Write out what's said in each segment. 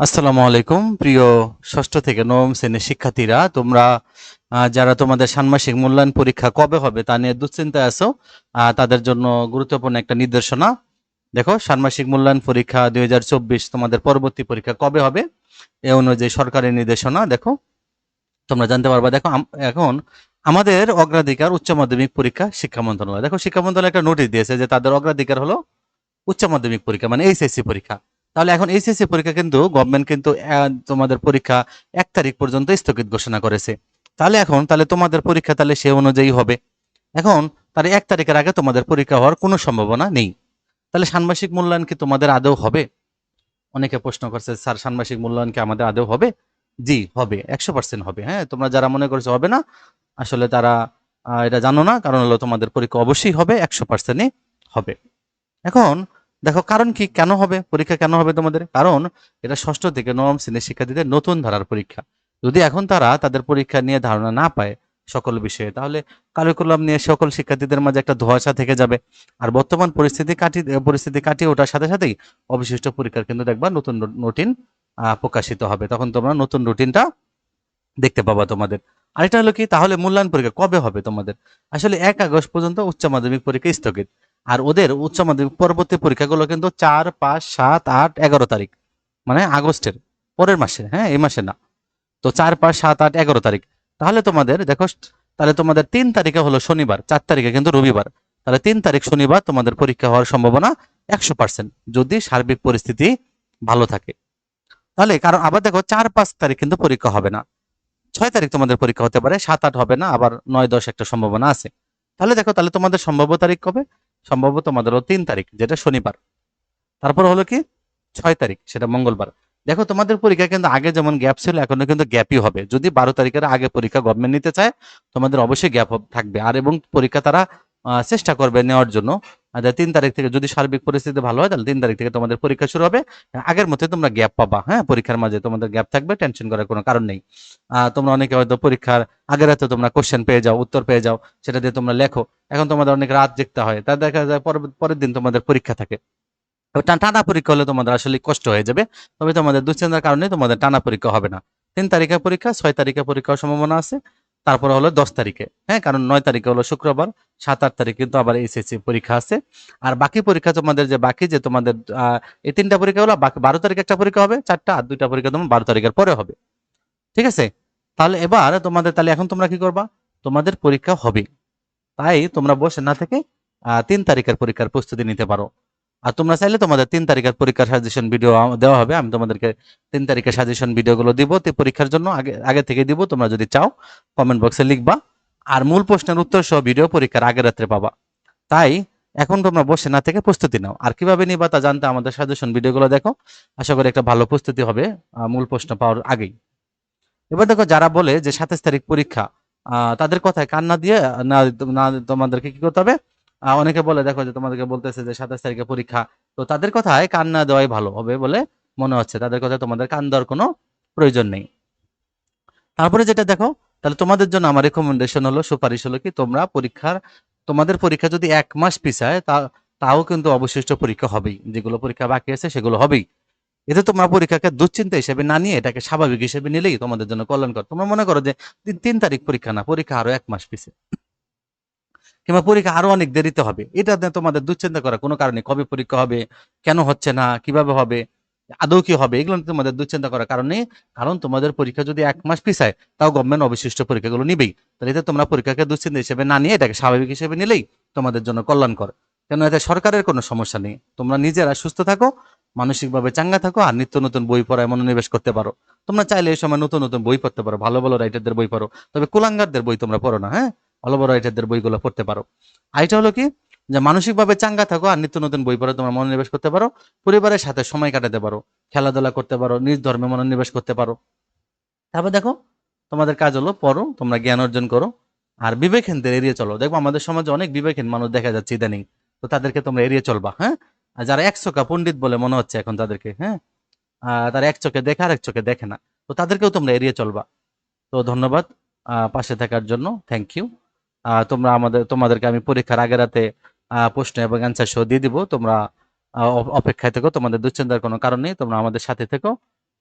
আসসালামু আলাইকুম। প্রিয় ষষ্ঠ থেকে নবম শ্রেণির শিক্ষার্থীরা, তোমরা যারা তোমাদের ষান্মাসিক মূল্যায়ন পরীক্ষা কবে হবে তা নিয়ে দুশ্চিন্তায় আছো তাদের জন্য গুরুত্বপূর্ণ একটা নির্দেশনা। দেখো, ষান্মাসিক মূল্যায়ন পরীক্ষা দুই হাজার চব্বিশ তোমাদের পরবর্তী পরীক্ষা কবে হবে? এ অনুযায়ী সরকারি নির্দেশনা, দেখো। তোমরা জানতে পারবা, দেখো এখন আমাদের অগ্রাধিকার উচ্চ মাধ্যমিক পরীক্ষা শিক্ষা মন্ত্রণালয়। দেখো, শিক্ষা মন্ত্রণালয় একটা নোটিশ দিয়েছে যে তাদের অগ্রাধিকার হলো উচ্চ মাধ্যমিক পরীক্ষা মানে এইচএসসি পরীক্ষা। তাহলে এখন এইচএসসি পরীক্ষা কিন্তু গভর্নমেন্ট কিন্তু তোমাদের পরীক্ষা এক তারিখ পর্যন্ত স্থগিত ঘোষণা করেছে। তাহলে এখন, তাহলে তোমাদের পরীক্ষা তাহলে সে অনুযায়ী হবে। এখন, তাহলে এক তারিখের আগে তোমাদের পরীক্ষা হওয়ার কোনো সম্ভাবনা নেই। তাহলে ষান্মাসিক মূল্যায়ন কি তোমাদের আদৌ হবে? অনেকে প্রশ্ন করছে, স্যার ষান্মাসিক মূল্যায়ন কি আমাদের আদৌ হবে? জি, হবে, একশো পার্সেন্ট হবে। হ্যাঁ তোমরা যারা মনে করছ হবে না, আসলে তারা এটা জানো না। কারণ হলো তোমাদের পরীক্ষা অবশ্যই হবে, একশো পার্সেন্টই হবে। এখন দেখো, কারণ কি? কেন হবে? পরীক্ষা কেন হবে তোমাদের? কারণ এটা ষষ্ঠ থেকে নবম শ্রেণির শিক্ষার্থীদের নতুন ধারার পরীক্ষা। যদি এখন তারা তাদের পরীক্ষা নিয়ে ধারণা না পায় সকল বিষয়ে, তাহলে কারিকুলাম নিয়ে সকল শিক্ষার্থীদের মাঝে একটা ধোঁয়াশা থেকে যাবে। আর বর্তমান পরিস্থিতি কাটিয়ে পরিস্থিতি কাটিয়ে ওঠার সাথে সাথেই অবশিষ্ট পরীক্ষার কিন্তু দেখবা নতুন রুটিন প্রকাশিত হবে। তখন তোমরা নতুন রুটিনটা দেখতে পাবা তোমাদের। আরেকটা হলো কি? তাহলে মূল্যায়ন পরীক্ষা কবে হবে তোমাদের? আসলে এক আগস্ট পর্যন্ত উচ্চ মাধ্যমিক পরীক্ষা স্থগিত। আর ওদের উচ্চ মাধ্যমিক পরবর্তী পরীক্ষাগুলো কিন্তু চার, পাঁচ, সাত, আট, এগারো তারিখ মানে আগস্টের পরের মাসে হ্যাঁ এই মাসে না। তো চার, পাঁচ, সাত, আট, এগারো তারিখ। তাহলে তোমাদের, দেখো, তাহলে তোমাদের তিন তারিখে হলো শনিবার, চার তারিখে কিন্তু রবিবার। তাহলে তিন তারিখ শনিবার তোমাদের পরীক্ষা হওয়ার সম্ভাবনা একশো পার্সেন্ট, যদি সার্বিক পরিস্থিতি ভালো থাকে। তাহলে কারণ আবার দেখো, চার, পাঁচ তারিখ কিন্তু পরীক্ষা হবে না। ছয় তারিখ তোমাদের পরীক্ষা হতে পারে, সাত, আট হবে না, আবার নয়, দশ একটা সম্ভাবনা আছে। তাহলে দেখো, তাহলে তোমাদের সম্ভাব্য তারিখ কবে? সম্ভব তোমাদের হলো তিন তারিখ, যেটা শনিবার। তারপর হলো কি? ছয় তারিখ, সেটা মঙ্গলবার। দেখো, তোমাদের পরীক্ষা কিন্তু আগে যেমন গ্যাপ ছিল, এখনও কিন্তু গ্যাপই হবে। যদি বারো তারিখের আগে পরীক্ষা গভর্নমেন্ট নিতে চায়, তোমাদের অবশ্যই গ্যাপ থাকবে। আর এবং পরীক্ষা তারা চেষ্টা করবে নেওয়ার জন্য। তিন তারিখ থেকে যদি সার্বিক পরিস্থিতি ভালো হয়, তাহলে তিন তারিখ থেকে তোমাদের পরীক্ষা শুরু হবে। আগের মধ্যে তোমরা গ্যাপ পাবা হ্যাঁ? পরীক্ষার মাঝে তোমাদের গ্যাপ থাকবে টেনশন করার কোনো কারণ নেই। তোমরা অনেকে হয়তো পরীক্ষার আগের রাতে তোমরা কোশ্চেন পেয়ে যাও, উত্তর পেয়ে যাও, সেটা দিয়ে তোমরা লেখো। এখন তোমাদের অনেক রাত দেখতে হয়, তা দেখা যায় পরের দিন তোমাদের পরীক্ষা থাকে। টানা পরীক্ষা হলে তোমাদের আসলে কষ্ট হয়ে যাবে, তবে তোমাদের দুশ্চিন্তার কারণে তোমাদের টানা পরীক্ষা হবে না। তিন তারিখে পরীক্ষা, ছয় তারিখে পরীক্ষার সম্ভাবনা আছে। তারপরে হলো দশ তারিখে। হ্যাঁ কারণ নয় তারিখে হলো শুক্রবার, সাত, আট তারিখ কিন্তু আবার এসএসসি পরীক্ষা আছে। আর বাকি পরীক্ষা তোমাদের যে বাকি, যে তোমাদের এই তিনটা পরীক্ষা হলো, বাকি বারো তারিখে একটা পরীক্ষা হবে, চারটা আর দুইটা পরীক্ষা তোমার বারো তারিখের পরে হবে। ঠিক আছে? তাহলে এবার তোমাদের, তাহলে এখন তোমরা কি করবা? তোমাদের পরীক্ষা হবে। তাই তোমরা বসে না থেকে তিন তারিখের পরীক্ষার প্রস্তুতি নিতে পারো। আর তোমরা চাইলে তোমাদের তিন তারিখের পরীক্ষার সাজেশন ভিডিও দেওয়া হবে। আমি তোমাদেরকে তিন তারিখের সাজেশন ভিডিওগুলো দিব। তে পরীক্ষার জন্য আগে আগে থেকে দিব। তোমরা যদি চাও কমেন্ট বক্সে লিখবা। আর মূল প্রশ্নের উত্তর সহ ভিডিও পরীক্ষার আগের রাত্রে পাবা। তাই, এখন তোমরা বসে না থেকে প্রস্তুতি নাও। আর কীভাবে নিবা তা জানতে আমাদের সাজেশন ভিডিওগুলো দেখো। আশা করি একটা ভালো প্রস্তুতি হবে মূল প্রশ্ন পাওয়ার আগেই। এবার দেখো, যারা বলে যে সাতাশ তারিখ পরীক্ষা তাদের কথায় কান্না দিয়ে না, তোমাদেরকে কি করতে হবে? অনেকে বলে, দেখো যে তোমাদেরকে বলতেছে যে সাতাশ তারিখে পরীক্ষা। তো তাদের কথায় কান্না দেওয়াই ভালো হবে বলে মনে হচ্ছে। তাদের কথায় তোমাদের কান দেওয়ার কোনো প্রয়োজন নেই। তারপরে যেটা দেখো, তাহলে তোমাদের জন্য আমার রেকমেন্ডেশন হলো, সুপারিশ হলো কি তোমরা পরীক্ষার, তোমাদের পরীক্ষা যদি এক মাস পিছায়, তা, তাও কিন্তু অবশিষ্ট পরীক্ষা হবেই। যেগুলো পরীক্ষা বাকি আছে, সেগুলো হবেই। এতে তোমরা পরীক্ষাকে দুশ্চিন্তা হিসেবে না নিয়ে, এটাকে স্বাভাবিক হিসেবে নিলেই তোমাদের জন্য কল্যাণকর। তোমরা মনে করো যে তিন- তারিখ পরীক্ষা না, পরীক্ষা আরও এক মাস পিছে। কিংবা পরীক্ষা আরও অনেক দেরিতে হবে। এটা তোমাদের দুশ্চিন্তা করার কোনো কারণে কবে পরীক্ষা হবে, কেন হচ্ছে না, কীভাবে হবে, আদৌ কি হবে, এগুলো তোমাদের দুশ্চিন্তা করার কারণ কারণ তোমাদের পরীক্ষা যদি এক মাস পিছায়, তাও গভর্নমেন্ট অবশিষ্ট পরীক্ষাগুলো নিবেই। তাহলে এতে তোমরা পরীক্ষাকে দুশ্চিন্তা হিসেবে না নিয়ে এটাকে স্বাভাবিক হিসেবে নিলেই তোমাদের জন্য কল্যাণকর। কেন এতে সরকারের কোনো সমস্যা নেই। তোমরা নিজেরা সুস্থ থাকো, মানসিকভাবে চাঙ্গা থাকো আর নিত্য নতুন বই পড়ায় মনোনিবেশ করতে পারো। তোমরা চাইলে এই সময় নতুন নতুন বই পড়তে পারো, ভালো ভালো রাইটারদের বই পড়ো, তবে কুলাঙ্গারদের বই তোমরা পড়ো না হ্যাঁ? ভালো ভালো রাইটারদের বইগুলো পড়তে পারো। আর এটা হলো কি? যে মানসিকভাবে চাঙ্গা থাকো আর নিত্য নতুন বই পড়ে তোমরা মনোনিবেশ করতে পারো, পরিবারের সাথে সময় কাটাতে পারো, খেলাধুলা করতে পারো, নিজ ধর্মে মনোনিবেশ করতে পারো। তারপর দেখো, তোমাদের কাজ হলো পড়ো, তোমরা জ্ঞান অর্জন করো, আর বিবেকহীনদের এড়িয়ে চলো। দেখব আমাদের সমাজে অনেক বিবেকহীন মানুষ দেখা যাচ্ছে ইদানিং, তো তাদেরকে তোমরা এড়িয়ে চলবা হ্যাঁ? আর যারা এক চোখা পণ্ডিত বলে মনে হচ্ছে এখন তাদেরকে হ্যাঁ? তারা এক চোখে দেখে আর এক চোখে দেখে না, তো তাদেরকেও তোমরা এড়িয়ে চলবা। তো ধন্যবাদ পাশে থাকার জন্য থ্যাংক ইউ তোমরা আমাদের, তোমাদেরকে আমি পরীক্ষার আগে রাতে প্রশ্ন এবং অ্যান্সার সহ দিয়ে দিব। তোমরা অপেক্ষায় থেকো, তোমাদের দুশ্চিন্তার কোনো কারণ নেই। তোমরা আমাদের সাথে থেকো,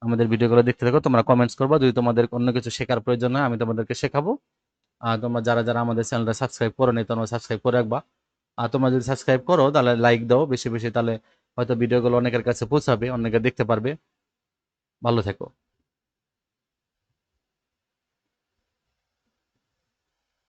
আমাদের ভিডিওগুলো দেখতে থাকো, তোমরা কমেন্টস করবা। যদি তোমাদের অন্য কিছু শেখার প্রয়োজন হয়, আমি তোমাদেরকে শেখাবো। আর তোমরা যারা যারা আমাদের চ্যানেলটা সাবস্ক্রাইব করো নি তোমরা সাবস্ক্রাইব করে রাখবা। আর তোমরা যদি সাবস্ক্রাইব করো, তাহলে লাইক দাও। বেশি বেশি তাহলে হয়তো ভিডিওগুলো অনেকের কাছে পৌঁছাবে অনেকে দেখতে পারবে। ভালো থেকো।